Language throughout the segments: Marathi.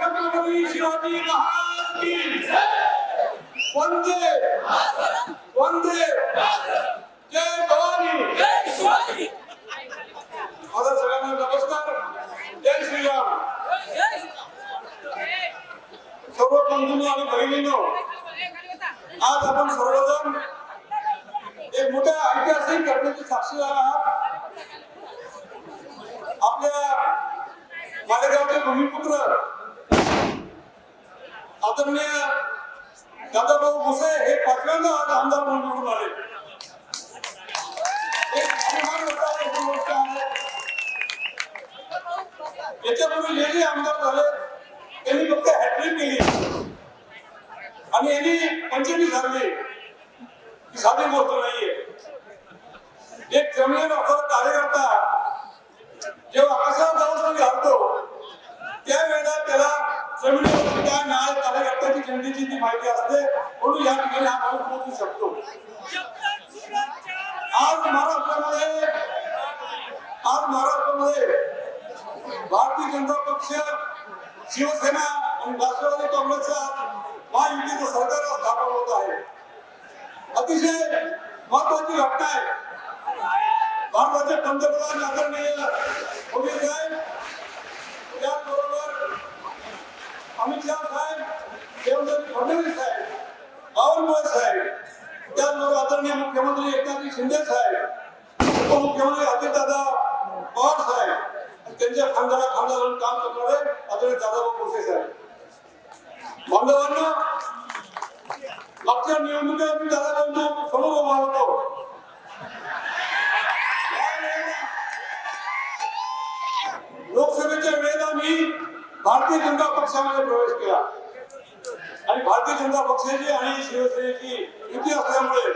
छत्रपती शिवाजी महाराज की वंदे वंदे जय भवानी माझा सगळ्यांना नमस्कार जय श्रीराम सर्व बंधूंनो आणि आज आपण सर्वजण एक मोठ्या ऐतिहासिक घटनेचे साक्षीदार आहात आपल्या मालेगावचे भूमिपुत्र आदरणीय दादाभाऊ भुसे हे पाचव्यांदा आज आमदार म्हणून निवडून आले. याच्यापूर्वी जे जे आमदार झाले. त्यांनी फक्त हॅट्रिक केली. आणि यांनी पंचमी झाली ही साधी गोष्ट नाहीये. एक जमिनीवर असणारा कार्यकर्ता त्या न्याय कार्यकर्त्याची जनतेची ती माहिती असते. म्हणून या ठिकाणी हा माणूस पोहोचू शकतो. आज महाराष्ट्रामध्ये आज महाराष्ट्रामध्ये भारतीय जनता पक्ष शिवसेना आणि राष्ट्रवादी काँग्रेसचा महायुतीचं सरकार स्थापन होत आहे. अतिशय महत्वाची घटना आहे. भारताचे पंतप्रधान आदरणीय मोदी साहेब त्याचबरोबर अमित शाह साहेब देवेंद्र फडणवीस साहेब बावनकुळे साहेब त्याचबरोबर आदरणीय मुख्यमंत्री एकनाथ शिंदे साहेब उपमुख्यमंत्री अजितदादा पवार साहेब त्यांच्या खानदारा खानदारानं काम करणारे आदरणीय दादाभाऊ भुसे साहेब. बांधवांना मागच्या निवडणुकीत दादा भारतीय जनता पक्षामध्ये प्रवेश केला. आणि भारतीय जनता पक्षाची आणि शिवसेनेची युती असल्यामुळे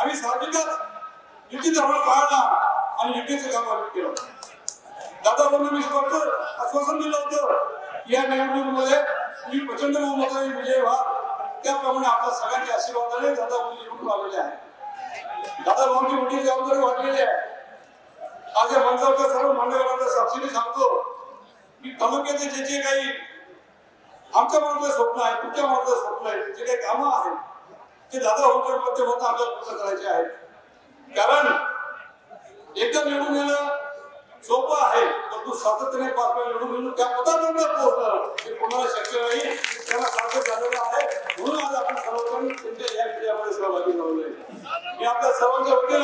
आम्ही साहजिकच युती धर्म पाळला आणि युतीचं काम आम्ही केलं. दादा म्हणून मी स्पष्ट आश्वासन दिलं होतं या निवडणुकीमध्ये मी प्रचंड बहुमताने विजय व्हा. त्याप्रमाणे आपल्या सगळ्यांच्या आशीर्वादाने दादा भाऊ निवडून आलेले आहे दादा भाऊची मोठी जबाबदारी वाढलेली आहे. आज या मंचावरच्या सर्व मान्यवरांच्या साक्षीने सांगतो की तालुक्याचे जे जे काही आमच्या मनातलं स्वप्न आहे तुमच्या मनातलं स्वप्न आहे जे काही कामं आहेत ते दादा भाऊच्या होतं आपल्याला पूर्ण करायचे आहेत. कारण एकदा निवडून येणं सोपं आहे परंतु सातत्याने पाच वेळा निवडून येणं त्या पदापर्यंत पोहोचणं हे कोणाला शक्य नाही त्याला सार्थक झालेलं आहे. म्हणून आज आपण सर्वजण तुमच्या या विजयामध्ये सहभागी झालो आहे मी आपल्या सर्वांच्या वतीनं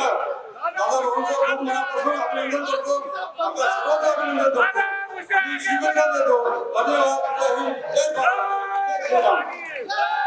दादा भाऊंचं खूप मनापासून अभिनंदन करतो. आपल्या सर्वांचं अभिनंदन करतो. आणि शुभेच्छा देतो धन्यवाद जय हिंद जय भारत जय श्रीराम